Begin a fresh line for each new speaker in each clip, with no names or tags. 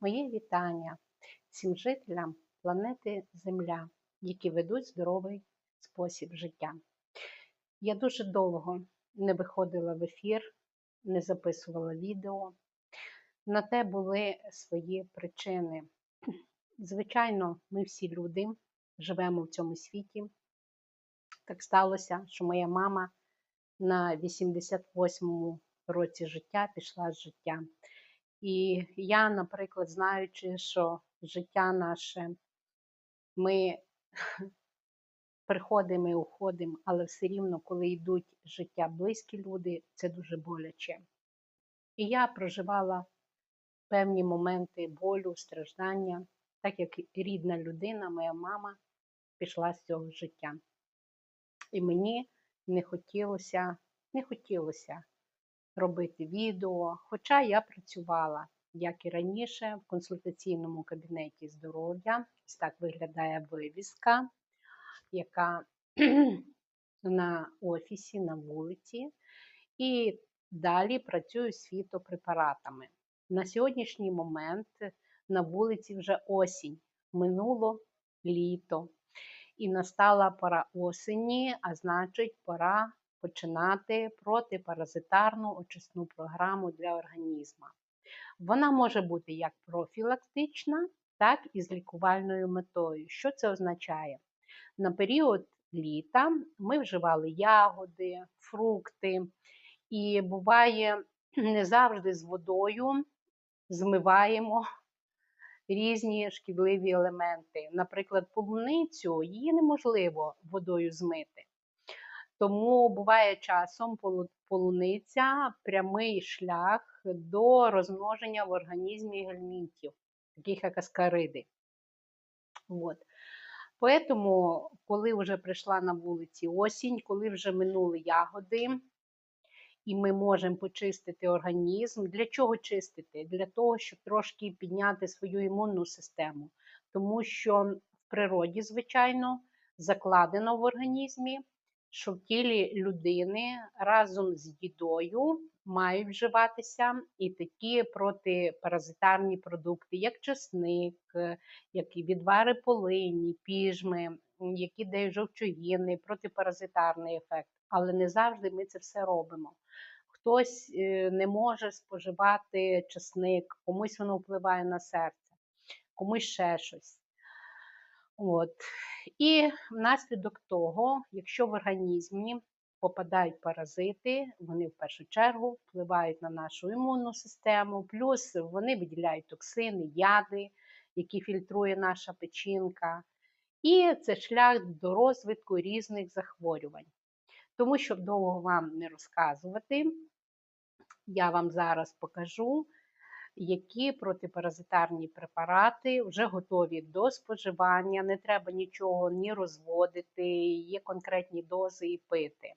Моє вітання всім жителям планети Земля, які ведуть здоровий спосіб життя. Я дуже довго не виходила в ефір, не записувала відео. На те були свої причини. Звичайно, ми всі люди живемо в цьому світі. Так сталося, що моя мама на 88-му році життя пішла з життя. І я, наприклад, знаючи, що життя наше, ми приходимо і уходимо, але все рівно, коли йдуть життя близькі люди, це дуже боляче. І я проживала певні моменти болю, страждання, так як рідна людина, моя мама, пішла з цього життя. І мені не хотілося, не хотілося робити відео, хоча я працювала, як і раніше, в консультаційному кабінеті здоров'я. Ось так виглядає вивіска, яка на офісі, на вулиці. І далі працюю з фітопрепаратами. На сьогоднішній момент на вулиці вже осінь, минуло літо. І настала пора осені, а значить, пора починати протипаразитарну очисну програму для організму. Вона може бути як профілактична, так і з лікувальною метою. Що це означає? На період літа ми вживали ягоди, фрукти, і буває не завжди з водою змиваємо різні шкідливі елементи. Наприклад, полуницю її неможливо водою змити. Тому буває часом полуниця прямий шлях до розмноження в організмі гельмінтів, таких як аскариди. От. Поэтому, коли вже прийшла на вулиці осінь, коли вже минули ягоди, і ми можемо почистити організм. Для чого чистити? Для того, щоб трошки підняти свою імунну систему. Тому що в природі, звичайно, закладено в організмі що в тілі людини разом з їдою мають вживатися і такі протипаразитарні продукти, як чесник, як і відвари полині, піжми, які дають жовчогінний, протипаразитарний ефект. Але не завжди ми це все робимо. Хтось е, не може споживати чесник, комусь воно впливає на серце, комусь ще щось. От. І внаслідок того, якщо в організмі попадають паразити, вони в першу чергу впливають на нашу імунну систему, плюс вони виділяють токсини, яди, які фільтрує наша печінка. І це шлях до розвитку різних захворювань. Тому, щоб довго вам не розказувати, я вам зараз покажу які протипаразитарні препарати вже готові до споживання, не треба нічого ні розводити, є конкретні дози і пити,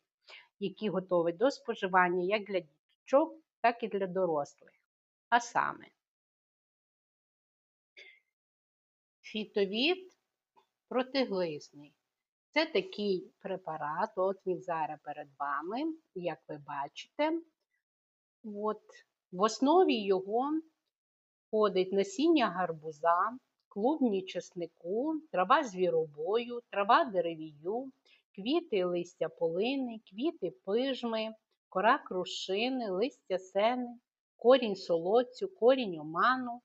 які готові до споживання як для діточок, так і для дорослих. А саме фітовід протиглизний. Це такий препарат, от він зараз перед вами, як ви бачите. От, В основі його входить насіння гарбуза, клубні чеснику, трава звіробою, трава деревію, квіти листя полини, квіти пижми, кора крушини, листя сени, корінь солодцю, корінь оману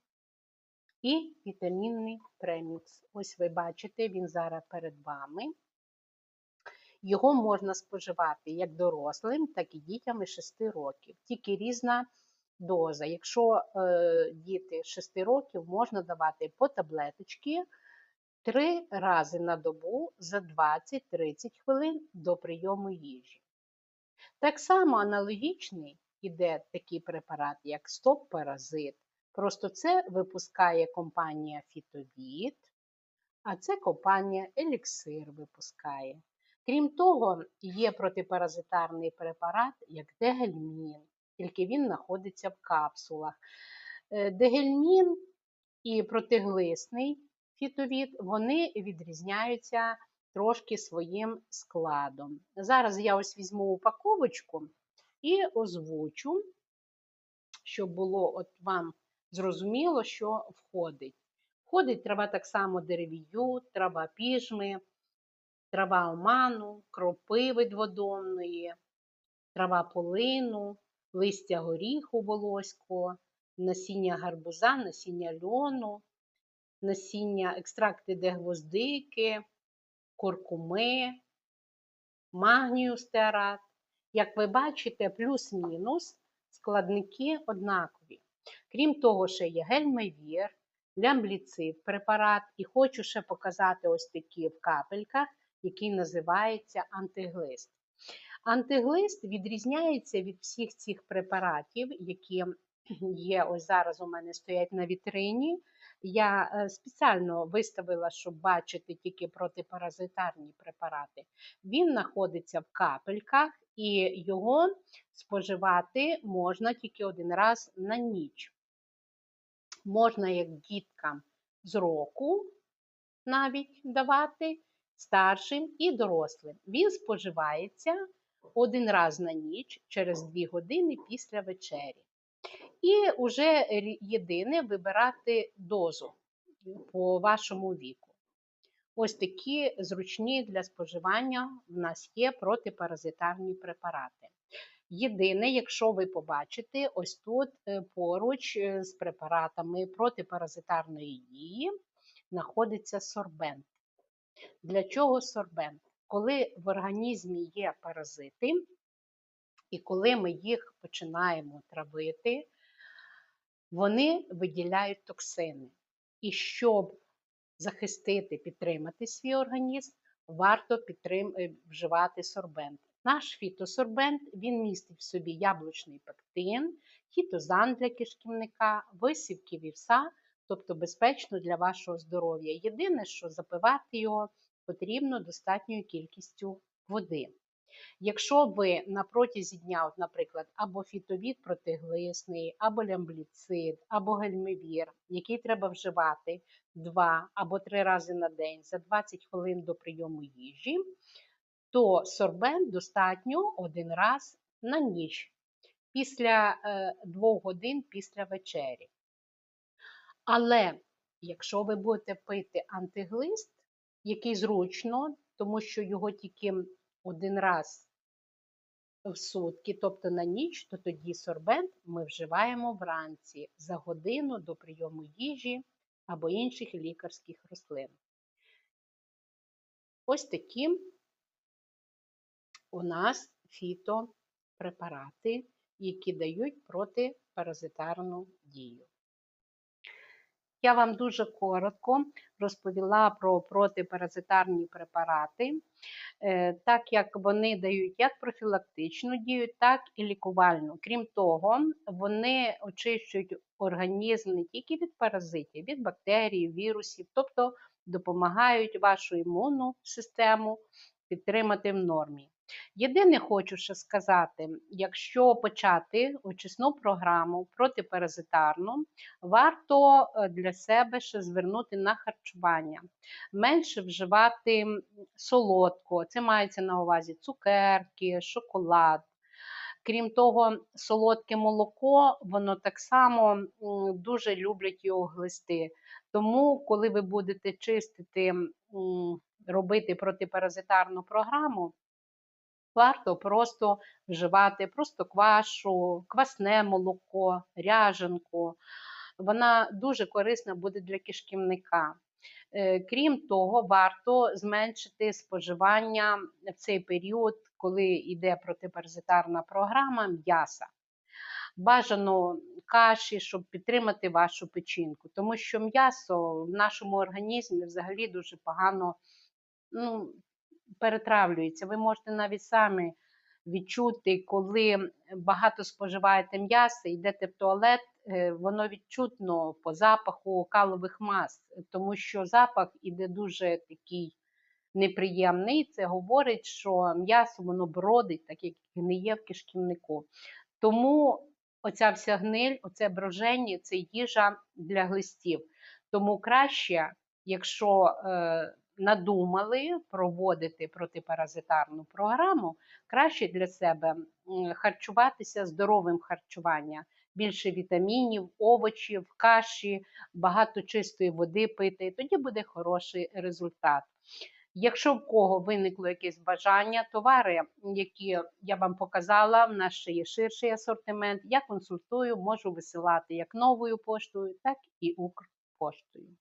і вітамінний премікс. Ось ви бачите, він зараз перед вами. Його можна споживати як дорослим, так і дітям із 6 років. Тільки різна доза. Якщо е, діти 6 років, можна давати по таблеточки 3 рази на добу за 20-30 хвилин до прийому їжі. Так само аналогічний іде такий препарат, як стоп-паразит. Просто це випускає компанія Фітовіт, а це компанія Еліксир випускає. Крім того, є протипаразитарний препарат, як дегельмін тільки він знаходиться в капсулах. Е, дегельмін і протиглисний фітовід, вони відрізняються трошки своїм складом. Зараз я ось візьму упаковочку і озвучу, щоб було от вам зрозуміло, що входить. Входить трава так само деревію, трава піжми, трава оману, кропиви дводомної, трава полину, листя горіху волоського, насіння гарбуза, насіння льону, насіння екстракти дегвоздики, куркуми, магнію стеарат. Як ви бачите, плюс-мінус складники однакові. Крім того, ще є гельмевір, лямбліцид препарат, і хочу ще показати ось такі в капельках, який називається антиглист. Антиглист відрізняється від всіх цих препаратів, які є ось зараз у мене стоять на вітрині. Я е, спеціально виставила, щоб бачити тільки протипаразитарні препарати. Він знаходиться в капельках, і його споживати можна тільки один раз на ніч. Можна як діткам з року навіть давати, старшим і дорослим. Він споживається один раз на ніч через 2 години після вечері. І вже єдине вибирати дозу по вашому віку. Ось такі зручні для споживання в нас є протипаразитарні препарати. Єдине, якщо ви побачите, ось тут е, поруч е, з препаратами протипаразитарної дії знаходиться сорбент. Для чого сорбент? Коли в організмі є паразити, і коли ми їх починаємо травити, вони виділяють токсини. І щоб захистити, підтримати свій організм, варто підтрим... е, вживати сорбент. Наш фітосорбент він містить в собі яблучний пектин, хітозан для кишківника, висівки вівса, тобто безпечно для вашого здоров'я. Єдине, що запивати його потрібно достатньою кількістю води. Якщо ви на протязі дня, от, наприклад, або фітовід протиглисний, або лямбліцид, або гельмівір, який треба вживати два або три рази на день за 20 хвилин до прийому їжі, то сорбент достатньо один раз на ніч після е, двох годин після вечері. Але якщо ви будете пити антиглист, який зручно, тому що його тільки один раз в сутки, тобто на ніч, то тоді сорбент ми вживаємо вранці за годину до прийому їжі або інших лікарських рослин. Ось такі у нас фітопрепарати, які дають протипаразитарну дію. Я вам дуже коротко розповіла про протипаразитарні препарати, е, так як вони дають як профілактичну дію, так і лікувальну. Крім того, вони очищують організм не тільки від паразитів, від бактерій, вірусів, тобто допомагають вашу імунну систему підтримати в нормі. Єдине хочу ще сказати, якщо почати очисну програму протипаразитарну, варто е, для себе ще звернути на харчування, менше вживати солодко, це мається на увазі цукерки, шоколад. Крім того, солодке молоко, воно так само дуже люблять його глисти. Тому, коли ви будете чистити, робити протипаразитарну програму, варто просто вживати просто квашу, квасне молоко, ряженку. Вона дуже корисна буде для кишківника. Е, крім того, варто зменшити споживання в цей період, коли йде протипаразитарна програма м'яса. Бажано каші, щоб підтримати вашу печінку, тому що м'ясо в нашому організмі взагалі дуже погано ну, перетравлюється. Ви можете навіть самі відчути, коли багато споживаєте м'яса, йдете в туалет, е, воно відчутно по запаху калових мас, тому що запах іде дуже такий неприємний. Це говорить, що м'ясо воно бродить, так як гниє в кишківнику. Тому оця вся гниль, оце броження це їжа для глистів. Тому краще, якщо е, надумали проводити протипаразитарну програму, краще для себе харчуватися здоровим харчуванням, більше вітамінів, овочів, каші, багато чистої води пити. Тоді буде хороший результат. Якщо в кого виникло якесь бажання, товари, які я вам показала, в нас ще є ширший асортимент. Я консультую, можу висилати як новою поштою, так і Укрпоштою.